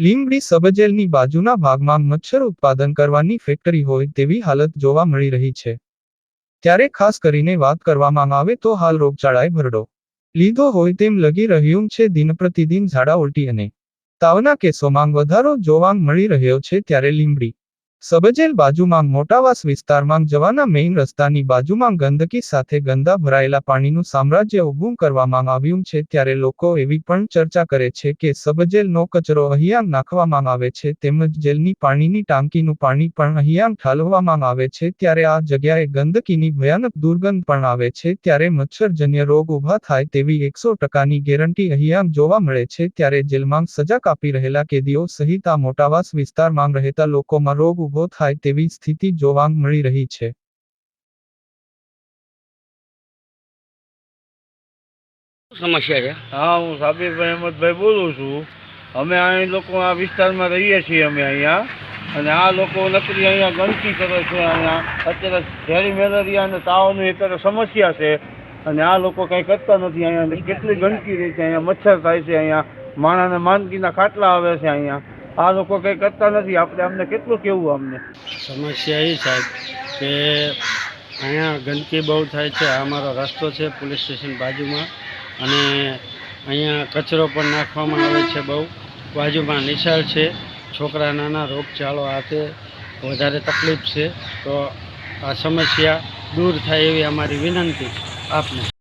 લીંબડી સબજેલની બાજુના ભાગમાં મચ્છર ઉત્પાદન કરવાની ફેક્ટરી હોય તેવી હાલત જોવા મળી રહી છે. ત્યારે ખાસ કરીને વાત કરવામાં આવે તો હાલ રોગચાળાએ ભરડો. લીધો હોય તેમ લગી રહ્યું છે દિન પ્રતિદિન ઝાડા ઉલટી અને તાવના કેસોમાં વધારો જોવા મળી રહ્યો છે ત્યારે લીંબડી સબજેલ બાજુમાં મોટાવાસ વિસ્તારમાં જવાના મેઇન રસ્તાની બાજુમાં ગંદકી સાથે ગંદા ભરાયેલા પાણીનું સામ્રાજ્ય ઊભું કરવામાં આવ્યું છે ત્યારે લોકો એવી પણ ચર્ચા કરે છે કે સબજેલનો કચરો અહીંયા નાખવામાં આવે છે તેમજ જેલની પાણીની ટાંકીનું પાણી પણ અહીંયા ઠાલવવામાં આવે છે ત્યારે આ જગ્યાએ ગંદકીની ભયાનક દુર્ગંધ પણ આવે છે ત્યારે મચ્છરજન્ય રોગ ઊભા થાય તેવી એકસો ટકાની ગેરંટી અહીંયા જોવા મળે છે ત્યારે જેલમાં સજા કાપી રહેલા કેદીઓ સહિત આ મોટાવાસ વિસ્તારમાં રહેતા લોકોમાં રોગ ઊભો થાય તેવી સ્થિતિ જોવા મળી રહી છે. સમસ્યા છે? હા હું સાબિરભાઈ અહેમદભાઈ બોલું છું. અમે અહીં લોકો આ વિસ્તારમાં રહીએ છીએ અમે અહીંયા. અને આ લોકો નકરી અહીંયા ગંદકી કરે છે અહીંયા. અત્યારે ઝેરી મેલેરિયા અને તાવની અત્યારે સમસ્યા છે. અને આ લોકો કંઈ કરતા નથી અહીંયા. કેટલી ગંદકી રહી છે અહીંયા. મચ્છર થાય છે અહીંયા. માણાને માંદગીના ખાટલા આવે છે અહીંયા. આ લોકો કંઈ કરતા નથી. આપણે અમને કેટલું કેવું અમને સમસ્યા એ સાહેબ કે અહીંયા ગંદકી બહુ થાય છે. આ અમારો રસ્તો છે પોલીસ સ્ટેશન બાજુમાં અને અહીંયા કચરો પણ નાખવામાં આવે છે બહુ. બાજુમાં નિશાળ છે. છોકરા નાના રોગચાળો આ તે વધારે તકલીફ છે. તો આ સમસ્યા દૂર થાય એવી અમારી વિનંતી આપને.